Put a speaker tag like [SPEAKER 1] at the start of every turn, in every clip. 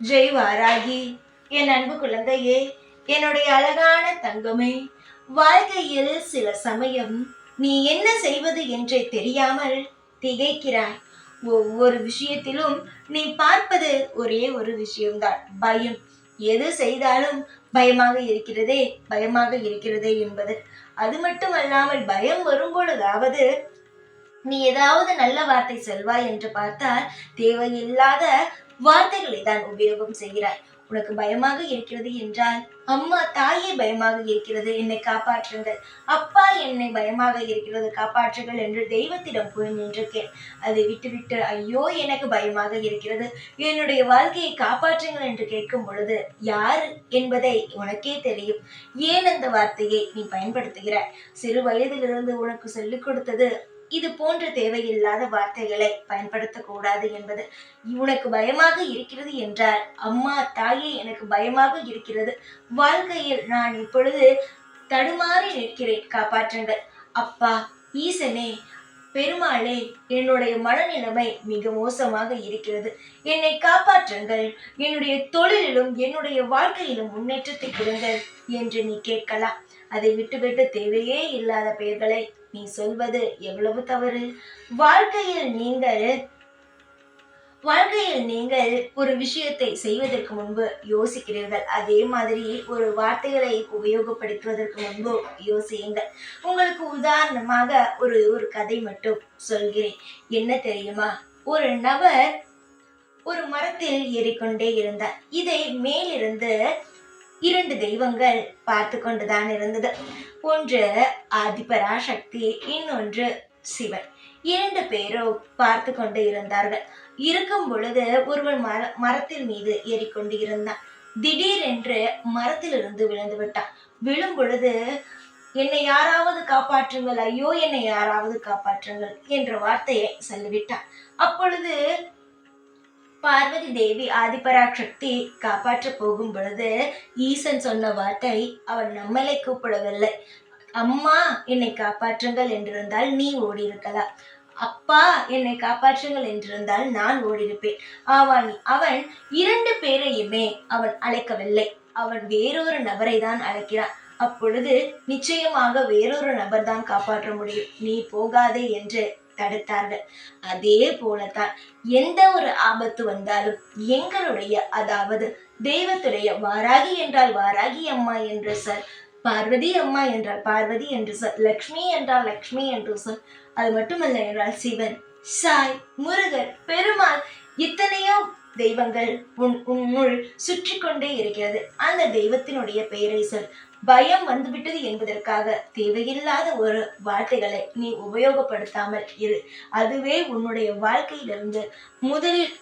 [SPEAKER 1] ஜெய் வாராகி என் அன்பு குழந்தையே என்னுடைய அழகான தங்கமே வாழ்க்கையில் சில சமயம் நீ என்ன செய்வது என்றே தெரியாமல் திகைக்கிறாய். ஒவ்வொரு விஷயத்திலும் நீ பார்ப்பது ஒரே ஒரு விஷயம்தான். பயம். எது செய்தாலும் பயமாக இருக்கிறதே பயமாக இருக்கிறதே என்பது. அது மட்டுமல்லாமல் பயம் வரும்பொழுதாவது நீ ஏதாவது நல்ல வார்த்தை செல்வாய் என்று பார்த்தால் தேவையில்லாத வார்த்தைகளை தான் உபயோகம் செய்கிறாய். உனக்கு பயமாக இருக்கிறது என்றால் அம்மா தாயே பயமாக இருக்கிறது என்னை காப்பாற்றுங்கள். அப்பா என்னை பயமாக இருக்கிறது காப்பாற்றுங்கள் என்று தெய்வத்திடம் போய் நின்றிருக்கேன். அதை விட்டுவிட்டு ஐயோ எனக்கு பயமாக இருக்கிறது. என்னுடைய வாழ்க்கையை காப்பாற்றுங்கள் என்று கேட்கும் பொழுது யார் என்பதை உனக்கே தெரியும். ஏன் அந்த வார்த்தையை நீ பயன்படுத்துகிறாய்? சிறு வயதிலிருந்து உனக்கு சொல்லிக் கொடுத்தது இது போன்ற தேவையில்லாத வார்த்தைகளை பயன்படுத்தக்கூடாது என்பது உனக்கு பயமாக இருக்கிறது என்றால் அம்மா தாயே எனக்கு பயமாக இருக்கிறது. வாழ்க்கையில் நான் இப்பொழுது தடுமாறி நிற்கிறேன். காப்பாற்றுங்கள். அப்பா ஈசனே பெருமாளே என்னுடைய மனநிலைமை மிக மோசமாக இருக்கிறது. என்னை காப்பாற்றுங்கள். என்னுடைய தொழிலிலும் என்னுடைய வாழ்க்கையிலும் முன்னேற்றத்தை கொடுங்கள் என்று நீ கேட்கலாம். அதை விட்டுவிட்டு தேவையே இல்லாத பெயர்களை நீ சொல்வது எவ்வளவு தவறு? வாழ்க்கையில் நீங்கள் வாழ்க்கையில் நீங்கள் ஒரு விஷயத்தை செய்வதற்கு முன்பு யோசிக்கிறீர்கள். அதே மாதிரி ஒரு வார்த்தைகளை உபயோகப்படுத்துவதற்கு முன்பு யோசியுங்கள். உங்களுக்கு உதாரணமாக ஒரு ஒரு கதை மட்டும் சொல்கிறேன். என்ன தெரியுமா? ஒரு நபர் ஒரு மரத்தில் ஏறிக்கொண்டே இருந்தார். இதை மேலிருந்து இரண்டு தெய்வங்கள் பார்த்து கொண்டுதான் இருந்தது. ஒன்று ஆதிபராசக்தி இன்னொன்று சிவன். இரண்டு பேரும் பார்த்து கொண்டு இருந்தார்கள். இருக்கும் பொழுது ஒருவன் மர மரத்தின் மீது ஏறிக்கொண்டு இருந்தான் திடீரென்று மரத்திலிருந்து விழுந்து விட்டான். விழும் பொழுது என்னை யாராவது காப்பாற்றுங்கள் ஐயோ என்னை யாராவது காப்பாற்றுங்கள் என்ற வார்த்தையை சொல்லிவிட்டான். அப்பொழுது பார்வதி தேவி ஆதிபராசக்தி காப்பாற்ற போகும் பொழுது ஈசன் சொன்ன வார்த்தை அவன் நம்மளை கூப்பிடவில்லை. அம்மா என்னை காப்பாற்றுங்கள் என்றிருந்தால் நீ ஓடி இருக்கலாம் அப்பா என்னை காப்பாற்றுங்கள் என்றிருந்தால் நான் ஓடியிருப்பேன். அவன் அவன் இரண்டு பேரையுமே அவன் அழைக்கவில்லை. அவன் வேறொரு நபரை தான் அழைக்கிறான். அப்பொழுது நிச்சயமாக வேறொரு நபர் தான் காப்பாற்ற முடியும். நீ போகாதே என்று தடுத்தார்கள். அதே போலத்தான் எந்த ஒரு ஆபத்து வந்தாலும் எங்களுடைய அதாவது தெய்வத்துடைய வாராகி என்றால் வாராகி அம்மா என்று சொல் பார்வதி அம்மா என்றால் பார்வதி என்று சொல் லக்ஷ்மி என்றால் லக்ஷ்மி என்று சொல் அது மட்டுமல்ல என்றால் சிவன் சாய் முருகர் பெருமாள் இத்தனையோ தெய்வங்கள் உன் உன்னுள் சுற்றி கொண்டே இருக்கிறது. அந்த தெய்வத்தினுடைய பெயரை சொல். பயம் வந்துவிட்டது என்பதற்காக தேவையில்லாத ஒரு வார்த்தைகளை நீ உபயோகப்படுத்தாமல் இரு. அதுவே உன்னுடைய வாழ்க்கையிலிருந்து முதலில்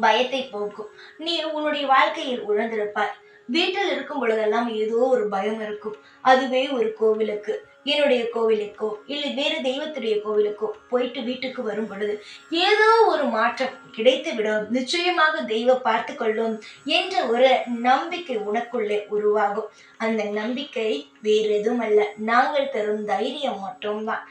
[SPEAKER 1] பயத்தை போக்கும். நீ உன்னுடைய வாழ்க்கையில் உழந்திருப்பாய் வீட்டில் இருக்கும் பொழுதெல்லாம் ஏதோ ஒரு பயம் இருக்கும். அதுவே ஒரு கோவிலுக்கு. என்னுடைய கோவிலுக்கோ இல்லை வேறு தெய்வத்துடைய கோவிலுக்கோ போயிட்டு வீட்டுக்கு வரும் பொழுது ஏதோ ஒரு மாற்றம் கிடைத்து விடும். நிச்சயமாக தெய்வம் பார்த்து கொள்ளும் என்ற ஒரு நம்பிக்கை உனக்குள்ளே உருவாகும். அந்த நம்பிக்கை வேறு எதுவும் அல்ல. நாங்கள் தரும் தைரியம் மட்டும்தான்.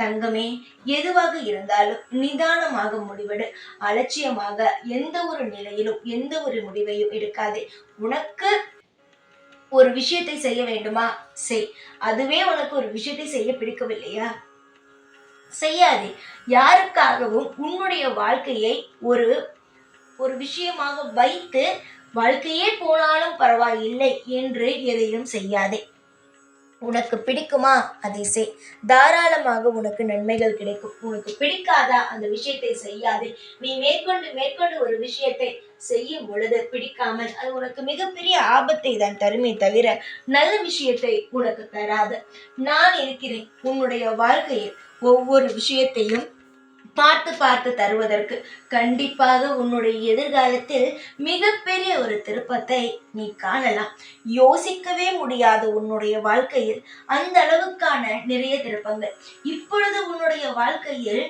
[SPEAKER 1] தங்கமே எதுவாக இருந்தாலும் நிதானமாக முடிவெடு. அலட்சியமாக எந்த ஒரு நிலையிலும் எந்த ஒரு முடிவையும் எடுக்காதே. உனக்கு ஒரு விஷயத்தை செய்ய வேண்டுமா? செய். அதுவே உனக்கு ஒரு விஷயத்தை செய்ய பிடிக்கவில்லையா? செய்யாதே. யாருக்காகவும் உன்னுடைய வாழ்க்கையை ஒரு ஒரு விஷயமாக வைத்து வாழ்க்கையே போனாலும் பரவாயில்லை என்று எதையும் செய்யாதே. உனக்கு பிடிக்குமா? அதை செய். தாராளமாக உனக்கு நன்மைகள் கிடைக்கும். உனக்கு பிடிக்காதா? அந்த விஷயத்தை செய்யாதே. நீ மேற்கொண்டு மேற்கொண்டு ஒரு விஷயத்தை செய்யும் பொழுது பிடிக்காமல் அது உனக்கு மிகப்பெரிய ஆபத்தை தான் தருமே தவிர நல்ல விஷயத்தை உனக்கு தராது. நான் இருக்கிறேன் உன்னுடைய வாழ்க்கையில் ஒவ்வொரு விஷயத்தையும் பார்த்து பார்த்து தருவதற்கு கண்டிப்பாக உன்னுடைய எதிர்காலத்தில் மிகப்பெரிய ஒரு திருப்பத்தை நீ காணலாம். யோசிக்கவே முடியாத உன்னுடைய வாழ்க்கையில் அந்த அளவுக்கான நிறைய திருப்பங்கள். இப்பொழுது உன்னுடைய வாழ்க்கையில்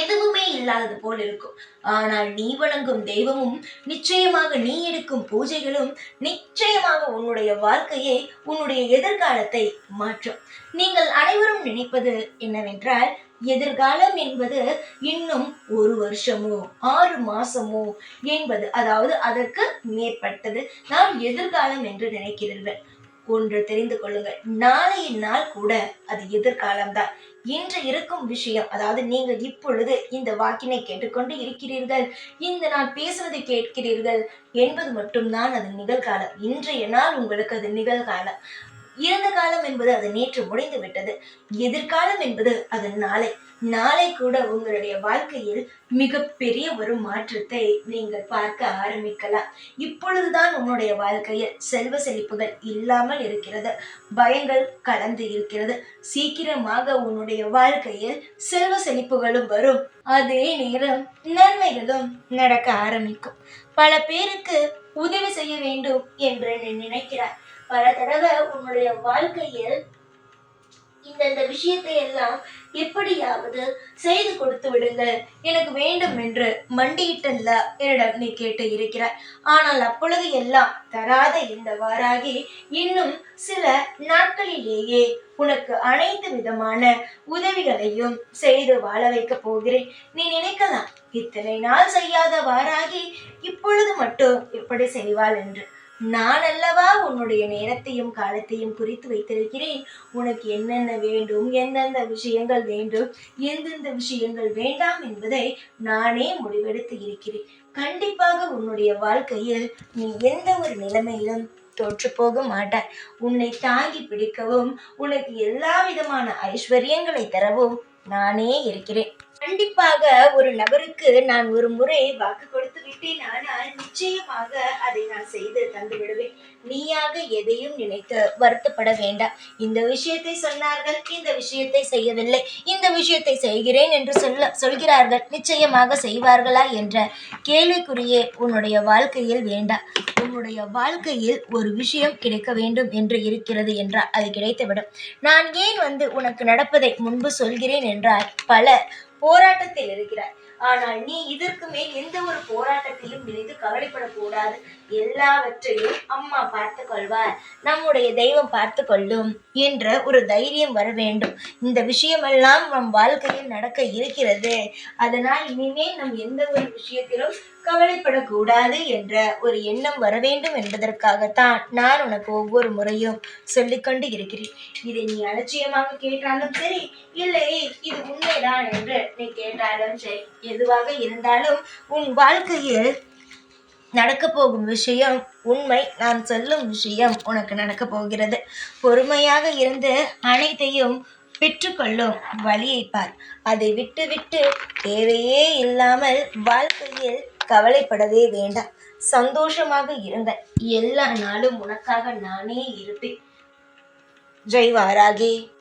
[SPEAKER 1] எதுவுமே இல்லாதது போல் இருக்கும். ஆனால் நீ வணங்கும் தெய்வமும் நிச்சயமாக நீ எடுக்கும் பூஜைகளும் நிச்சயமாக உன்னுடைய வாழ்க்கையை உன்னுடைய எதிர்காலத்தை மாற்றும். நீங்கள் அனைவரும் நினைப்பது என்னவென்றால் எதிர்காலம் என்பது இன்னும் ஒரு வருஷமோ ஆறு மாசமோ என்பது அதாவது அதற்கு மேற்பட்டது. நாம் எதிர்காலம் என்று நினைக்கிறீர்கள். ஒன்று தெரிந்து கொள்ளுங்கள். நாளைய நாள் கூட அது எதிர்காலம்தான். இன்று இருக்கும் விஷயம் அதாவது நீங்கள் இப்பொழுது இந்த வாக்கினை கேட்டுக்கொண்டு இருக்கிறீர்கள் இந்த நான் பேசுவதை கேட்கிறீர்கள் என்பது மட்டும்தான் அது நிகழ்காலம். இன்றைய நாள் உங்களுக்கு அது நிகழ்காலம். இறந்த காலம் என்பது அது நேற்று முடிந்து விட்டது. எதிர்காலம் என்பது அது நாளை. நாளை கூட உங்களுடைய வாழ்க்கையில் மிகப்பெரிய ஒரு மாற்றத்தை நீங்கள் பார்க்க ஆரம்பிக்கலாம். இப்பொழுதுதான் உன்னுடைய வாழ்க்கையில் செல்வ செழிப்புகள் இல்லாமல் இருக்கிறது. பயங்கள் கலந்து இருக்கிறது. சீக்கிரமாக உன்னுடைய வாழ்க்கையில் செல்வ செழிப்புகளும் வரும். அதே நேரம் நன்மைகளும் நடக்க ஆரம்பிக்கும். பல பேருக்கு உதவி செய்ய வேண்டும் என்று நினைக்கிறார். பல தடவை உன்னுடைய வாழ்க்கையில் இந்தந்த விஷயத்தை எல்லாம் எப்படியாவது செய்து கொடுத்து விடுங்கள். எனக்கு வேண்டும் என்று மண்டியிட்டல்ல என்னிடம் நீ கேட்டு இருக்கிறாய். ஆனால் அப்பொழுது எல்லாம் தராத இந்த வாராகி இன்னும் சில நாட்களிலேயே உனக்கு அனைத்து விதமான உதவிகளையும் செய்து வாழ வைக்க போகிறேன். நீ நினைக்கலாம் இத்தனை நாள் செய்யாத வாராகி இப்பொழுது மட்டும் எப்படி செய்வாள் என்று. நான் அல்லவா உன்னுடைய நேரத்தையும் காலத்தையும் குறித்து வைத்திருக்கிறேன். உனக்கு என்னென்ன வேண்டும்? எந்தெந்த விஷயங்கள் வேண்டும்? எந்தெந்த விஷயங்கள் வேண்டாம் என்பதை நானே முடிவெடுத்து இருக்கிறேன். கண்டிப்பாக உன்னுடைய வாழ்க்கையில் நீ எந்த ஒரு நிலைமையிலும் தோற்று போக மாட்டாய். உன்னை தாங்கி பிடிக்கவும் உனக்கு எல்லா விதமான ஐஸ்வர்யங்களை தரவும் நானே இருக்கிறேன். கண்டிப்பாக ஒரு நபருக்கு நான் ஒரு முறை வாக்கு கொடுத்து விட்டேன் ஆனால் நிச்சயமாக அதை நான் செய்து தந்து விடுவேன் நீயாக எதையும் நினைத்து வருத்தப்பட வேண்டாம். இந்த விஷயத்தை சொன்னார்கள் இந்த விஷயத்தை செய்யவில்லை இந்த விஷயத்தை செய்கிறேன் என்று சொல்ல சொல்கிறார்கள் நிச்சயமாக செய்வார்களா என்ற கேள்விக்குறியே உன்னுடைய வாழ்க்கையில் வேண்டாம். உன்னுடைய வாழ்க்கையில் ஒரு விஷயம் கிடைக்க வேண்டும் என்று இருக்கிறது என்றால் அது கிடைத்துவிடும். நான் ஏன் வந்து உனக்கு நடப்பதை முன்பு சொல்கிறேன் என்றால் பல போராட்டத்தில் இருக்கிறார் ஆனால் நீ இதற்கு மேல் எந்த ஒரு போராட்டத்தையும் நினைத்து கவலைப்படக்கூடாது. எல்லாவற்றையும் அம்மா பார்த்து கொள்வார் நம்முடைய தெய்வம் பார்த்து கொள்ளும் என்ற ஒரு தைரியம் வர வேண்டும். இந்த விஷயமெல்லாம் நம் வாழ்க்கையில் நடக்க இருக்கிறது. அதனால் இனிமேல் நம் எந்த ஒரு விஷயத்திலும் கவலைப்படக்கூடாது என்ற ஒரு எண்ணம் வர வேண்டும் என்பதற்காகத்தான் நான் உனக்கு ஒவ்வொரு முறையும் சொல்லிக்கொண்டு இருக்கிறேன். இதை நீ அலட்சியமாக கேட்டாலும் சரி இல்லை இது உண்மைதான் என்று நீ கேட்டாலும் சரி எதுவாக இருந்தாலும் உன் வாழ்க்கையில் நடக்க போகும் விஷயம் உண்மை நான் சொல்லும் விஷயம் உனக்கு நடக்க போகிறது. பொறுமையாக இருந்து அனைத்தையும் பெற்றுக்கொள்ளும் வழியை பார். அதை விட்டு விட்டு தேவையே இல்லாமல் வாழ்க்கையில் கவலைப்படவே வேண்டாம். சந்தோஷமாக இருங்க. எல்லா நாளும் உனக்காக நானே இருப்பேன். ஜெய் வாராகி